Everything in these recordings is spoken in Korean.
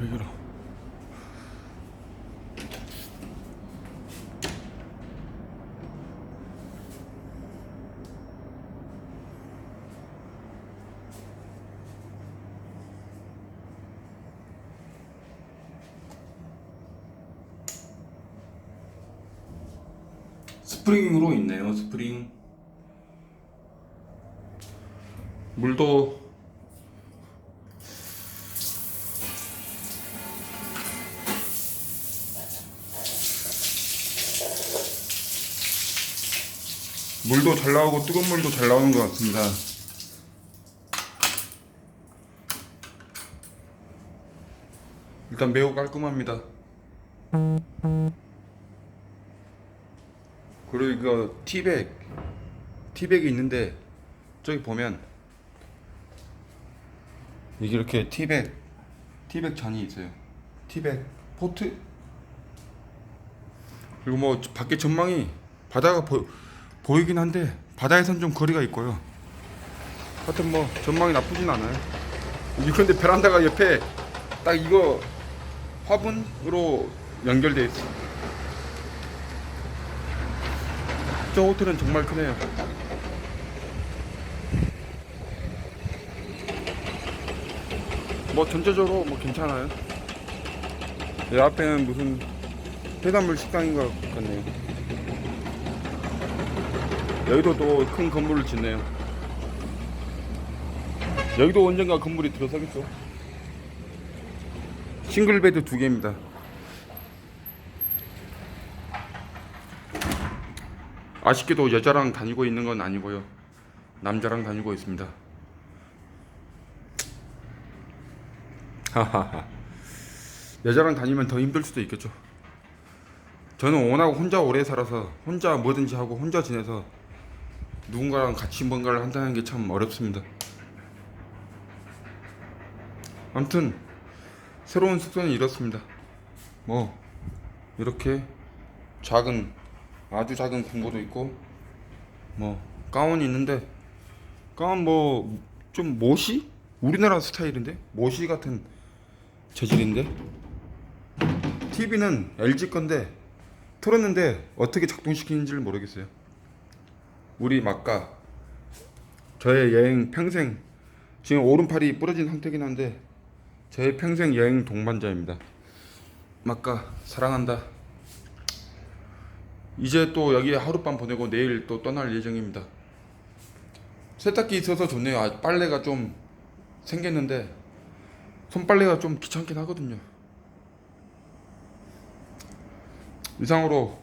왜 그러? 스프링으로 있네요. 스프링. 물도 물도 잘 나오고 뜨거운 물도 잘 나오는 것 같습니다. 일단 매우 깔끔합니다. 그리고 이거 티백 티백이 있는데 저기 보면 이게 이렇게 티백 티백 잔이 있어요. 티백 포트 그리고 뭐 밖에 전망이 바다가 보, 보이긴 한데 바다에선 좀 거리가 있고요. 하여튼 뭐 전망이 나쁘진 않아요. 이 근데 베란다가 옆에 딱 이거 화분으로 연결돼 있어. 저 호텔은 정말 크네요. 뭐 전체적으로 뭐 괜찮아요. 내 앞에는 무슨 해산물 식당인 것 같네요. 여기도 또 큰 건물을 짓네요. 여기도 언젠가 건물이 들어서겠죠. 싱글 베드 두 개입니다. 아쉽게도 여자랑 다니고 있는 건 아니고요. 남자랑 다니고 있습니다. 하하하. 여자랑 다니면 더 힘들 수도 있겠죠. 저는 워낙 혼자 오래 살아서 혼자 뭐든지 하고 혼자 지내서 누군가랑 같이 뭔가를 한다는 게 참 어렵습니다. 아무튼 새로운 숙소는 이렇습니다. 뭐 이렇게 작은 아주 작은 공고도 있고 뭐 가운이 있는데 가운 뭐 좀 모시 우리나라 스타일인데 모시 같은 재질인데 TV는 LG 건데 틀었는데 어떻게 작동시키는지를 모르겠어요. 우리 막가 저의 여행 평생 지금 오른팔이 부러진 상태긴 한데 제 평생 여행 동반자입니다. 막가 사랑한다. 이제 또 여기 하룻밤 보내고 내일 또 떠날 예정입니다. 세탁기 있어서 좋네요. 아, 빨래가 좀 생겼는데 손빨래가 좀 귀찮긴 하거든요. 이상으로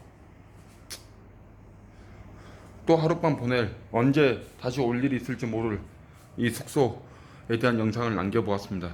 또 하룻밤 보낼 언제 다시 올 일이 있을지 모를 이 숙소에 대한 영상을 남겨보았습니다.